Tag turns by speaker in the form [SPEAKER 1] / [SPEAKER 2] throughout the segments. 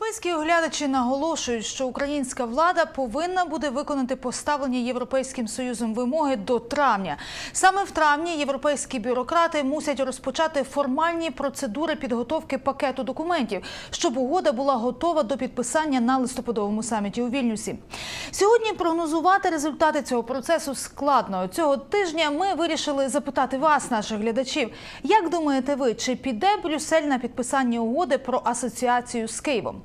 [SPEAKER 1] Європейські оглядачі наголошують, що українська влада повинна буде виконати поставлені Європейським Союзом вимоги до травня. Саме в травні європейські бюрократи мусять розпочати формальні процедури підготовки пакету документів, щоб угода була готова до підписання на листопадовому саміті у Вільнюсі. Сьогодні прогнозувати результати цього процесу складно. Цього тижня ми вирішили запитати вас, наших глядачів, як думаєте ви, чи піде Брюссель на підписання угоди про асоціацію з Києвом?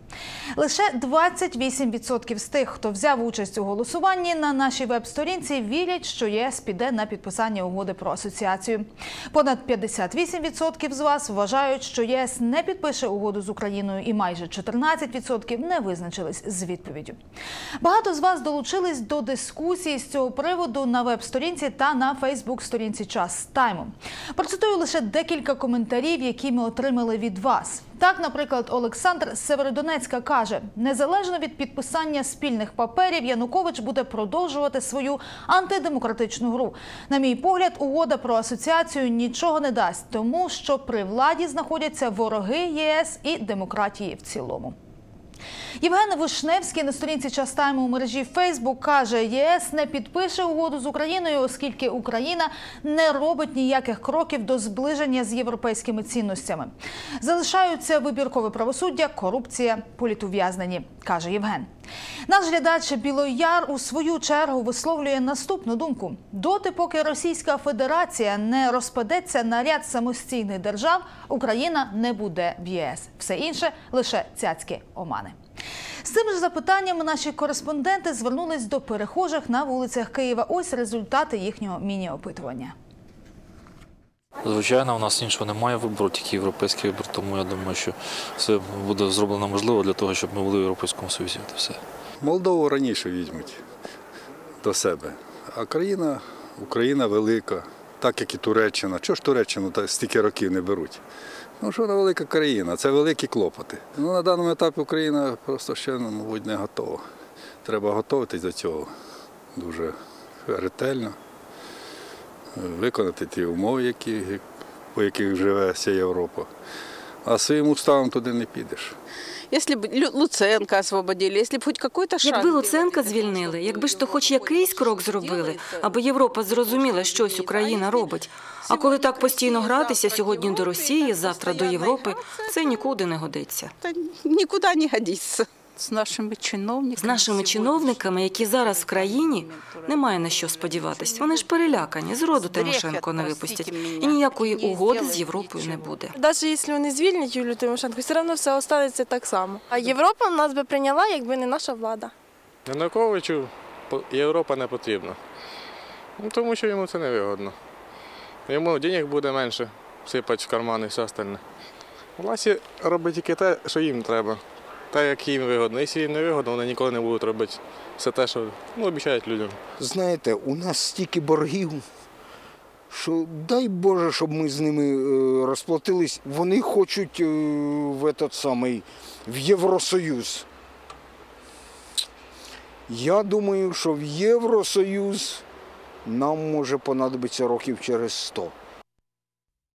[SPEAKER 1] Лише 28% з тих, хто взяв участь у голосуванні на нашій веб-сторінці, вірять, що ЄС піде на підписання угоди про асоціацію. Понад 58% з вас вважають, що ЄС не підпише угоду з Україною, і майже 14% не визначились з відповіддю. Багато з вас долучились до дискусії з цього приводу на веб-сторінці та на Фейсбук-сторінці Час Тайму. Процитую лише декілька коментарів, які ми отримали від вас. Так, наприклад, Олександр Северодонецька каже: незалежно від підписання спільних паперів, Янукович буде продовжувати свою антидемократичну гру. На мій погляд, угода про асоціацію нічого не дасть, тому що при владі знаходяться вороги ЄС і демократії в цілому. Євген Вишневський на сторінці Частайму у мережі Фейсбук каже, ЄС не підпише угоду з Україною, оскільки Україна не робить ніяких кроків до зближення з європейськими цінностями. Залишаються вибіркове правосуддя, корупція, політув'язнені, каже Євген. Наш глядач Білояр у свою чергу висловлює наступну думку: доти, поки Російська Федерація не розпадеться на ряд самостійних держав, Україна не буде в ЄС. Все інше лише цяцькі омани. З цим ж запитанням наші кореспонденти звернулись до перехожих на вулицях Києва. Ось результати їхнього міні-опитування.
[SPEAKER 2] Звичайно, у нас іншого немає вибору, тільки європейський вибір, тому я думаю, що все буде зроблено можливо для того, щоб ми були в Європейському Союзі. Це все.
[SPEAKER 3] Молдову раніше візьмуть до себе. А країна, Україна велика, так як і Туреччина. Чого ж Туреччину та стільки років не беруть? Ну, що вона велика країна, це великі клопоти. Ну, на даному етапі Україна просто ще, ну, мабуть, не готова. Треба готуватись до цього дуже ретельно, виконати ті умови, які, по яких живе вся Європа А своїм уставом туди не підеш.
[SPEAKER 4] Если бы Лю- Луценко освободили, если бы хоть какой-то шаг
[SPEAKER 5] Якби
[SPEAKER 4] сделали,
[SPEAKER 5] Луценка
[SPEAKER 4] для
[SPEAKER 5] звільнили,
[SPEAKER 4] того,
[SPEAKER 5] якби ж то
[SPEAKER 4] чтобы
[SPEAKER 5] хоч
[SPEAKER 4] вот
[SPEAKER 5] якийсь
[SPEAKER 4] такой
[SPEAKER 5] крок
[SPEAKER 4] шаг
[SPEAKER 5] зробили,
[SPEAKER 4] делается,
[SPEAKER 5] аби Європа зрозуміла, що ось Україна робить. А коли так постійно гратися сьогодні до Росії, завтра до Європи, це нікуди не годиться.
[SPEAKER 4] Это никуда не годится. С нашими чиновниками.
[SPEAKER 5] З нашими чиновниками, які зараз в країні, немає на що сподіватись. Вони ж перелякані. Зроду Тимошенко не випустять. І ніякої угоди з Європою не буде.
[SPEAKER 6] Навіть якщо вони звільнять Юлію Тимошенко, все одно все останеться так само. А Європа нас би прийняла, якби не наша влада.
[SPEAKER 7] Януковичу Європа не потрібна. Ну, тому що йому це не вигодно. Йому денег буде менше, сипать в кармани і все остальне. Власі робить тільки те, що їм треба. Те, як їм вигодно. Якщо їм не вигодно, вони ніколи не будуть робити все те, що ну, обіцяють людям.
[SPEAKER 8] Знаєте, у нас стільки боргів, що дай Боже, щоб ми з ними е, розплатились. Вони хочуть е, в этот самий в Євросоюз. Я думаю, що в Євросоюз нам може понадобиться років через 100.